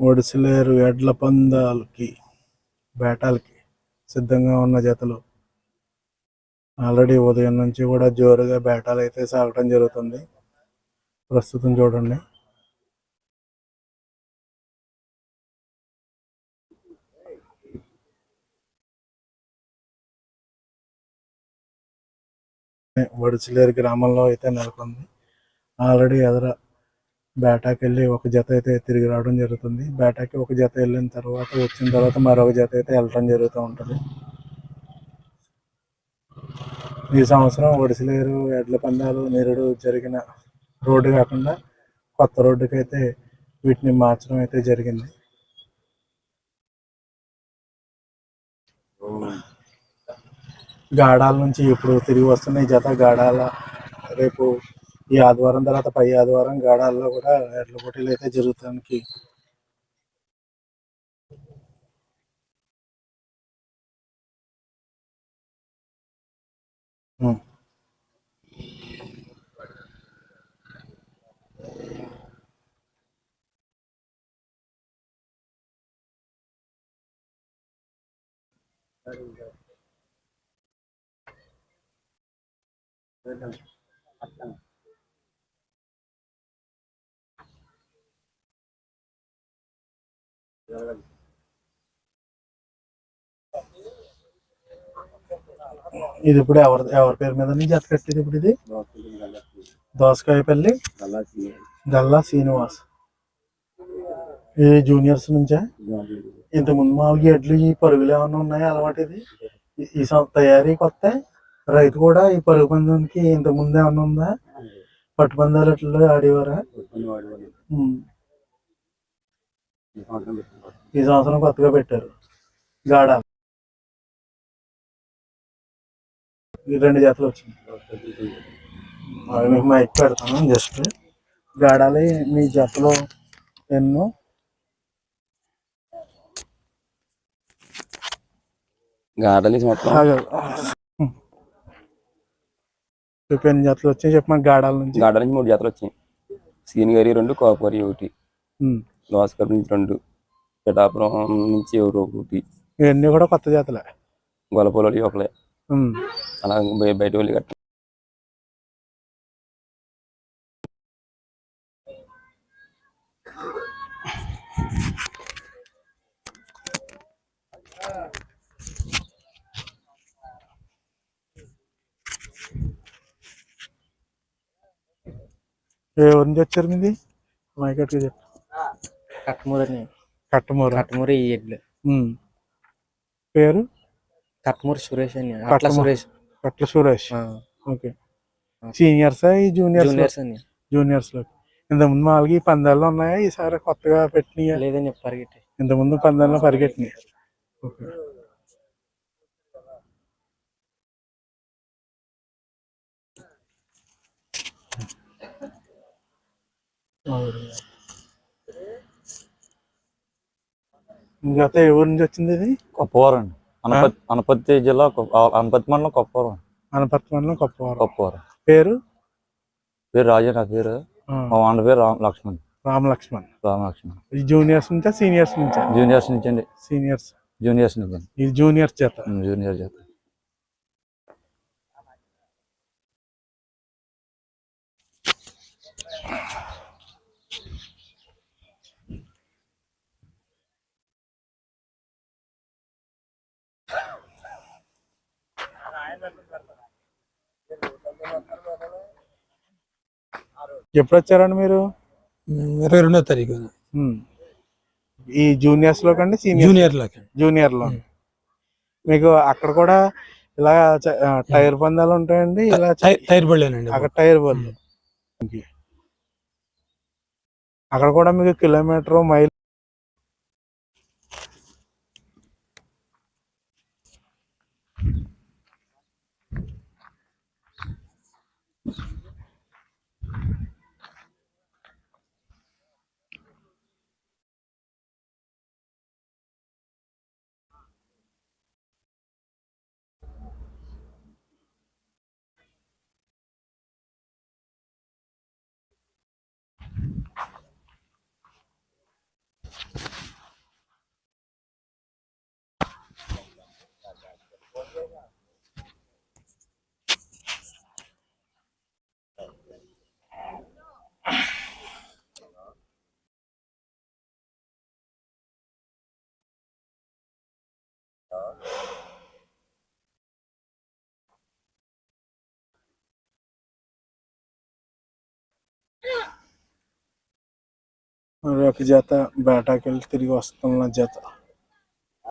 ఒడిసిలేరు ఎడ్ల పందాలకి బేటాలకి సిద్ధంగా ఉన్న జతలు. ఆల్రెడీ ఉదయం నుంచి కూడా జోరుగా బేటాలు అయితే సాగటం జరుగుతుంది. ప్రస్తుతం చూడండి. వడిచిలేరు గ్రామంలో అయితే నెలకొంది. ఆల్రెడీ ఎదరా బేటాకి వెళ్ళి ఒక జత అయితే తిరిగి రావడం జరుగుతుంది. బేటాకి ఒక జత వెళ్ళిన తర్వాత వచ్చిన తర్వాత మరొక జత అయితే వెళ్ళటం జరుగుతూ ఉంటుంది. ఈ సంవత్సరం ఒడిసిలేరు ఎడ్ల పందాలు నిరుడు జరిగిన రోడ్డు కాకుండా కొత్త రోడ్డుకి అయితే వీటిని మార్చడం అయితే జరిగింది. గాడాల నుంచి ఇప్పుడు తిరిగి వస్తున్న ఈ జత గాడాల రేపు ఈ ఆదివారం తర్వాత పై ఆదివారం గాడాల్లో కూడా ఎడ్ల పోటీలు అయితే జరుగుతానికి ఉం. ఇది ఇప్పుడు ఎవరి ఎవరి పేరు మీద జత కట్టేది ఇప్పుడు ఇది? దోసకాయపల్లి గల్లా శ్రీనివాస్. ఇది జూనియర్స్ నుంచా? ఇంత ముందు మామూలుగా ఎడ్లు ఈ పరుగులు ఏమైనా ఉన్నాయా అలవాటు ఇది? ఈ- ఈ తయారీ కొత్త? రైతు కూడా ఈ పరుగు పందానికి ఇంత ముందు ఏమన్నా ఉందా? పట్టు పందాలు ఆడేవారా. ఈ సంవత్సరం కొత్తగా పెట్టారు. గాడ ఈ రెండు జతలు వచ్చింది. మీకు మైక్ పెడతాను జస్ట్ గాడాలి మీ జతలో ఎన్నో. గాడలి ఎన్ని జతలు వచ్చాయి చెప్పు మాకు గాడాల నుంచి. గాడ నుంచి మూడు జాతలు వచ్చినాయి. సీని గారి రెండు కోపరి ఒకటి. ఉమ్. దోసకర్ నుంచి రెండు పిఠాపురం నుంచి ఎవరు ఒకటి. ఇవన్నీ కూడా కొత్త జాతలే. గొల్లపల్లి ఒకలే. అలా బయ- బయట వెళ్ళి కట్ట నుంచి వచ్చారు మీది? మైకట్గా చెప్పు. కట్మూరని కట్టమూరు కట్మూరి. ఈ ఎడ్లు. ఉమ్. పేరు? కట్మూరి సురేష్ అని. అట్లా కట్మూరి. సురేష్. కట్ల సురేష్. ఓకే. సీనియర్సా ఈ జూనియర్స్ జూనియర్స్ అని. జూనియర్స్లో. ఇంతకుముందు మామూలుగా ఈ పందాల్లో ఉన్నాయా? ఈసారి కొత్తగా పెట్టినాయా? లేదని చెప్పి పరిగెట్టి. ఇంతకుముందు పందాల్లో పరిగెట్టినాయి? ఓకే. ఏ ఊరి నుంచి వచ్చింది ఇది? కొప్పవరం అండి. అనపతి అనపతి జిల్లా అనపతి మండలం కొప్పవరం. అనపర్తి మండలం కొప్పవరం. కొప్పవరం. పేరు? పేరు రాజా నా పేరు. మా వాడి పేరు రామ్ లక్ష్మణ్. రామ లక్ష్మణ్ రామ లక్ష్మణ్ ఈ జూనియర్స్ నుంచా సీనియర్స్ నుంచా? జూనియర్స్ నుంచి అండి సీనియర్స్. జూనియర్స్ నుంచి ఇది జూనియర్స్ చేత? జూనియర్ చేత. ఎప్పుడు వచ్చారండి మీరు ఇరవై రెండో తారీఖు ఈ జూనియర్స్లో కండి జూనియర్ జూనియర్లో మీకు అక్కడ కూడా ఇలా టైర్ పందాలు ఉంటాయండి? ఇలా టైర్ బండి అక్కడ టైర్ బళ్ళు. అక్కడ కూడా మీకు కిలోమీటర్ మైల్ మరి ఒక జత బేటాకి వెళ్ళి తిరిగి వస్తున్న జత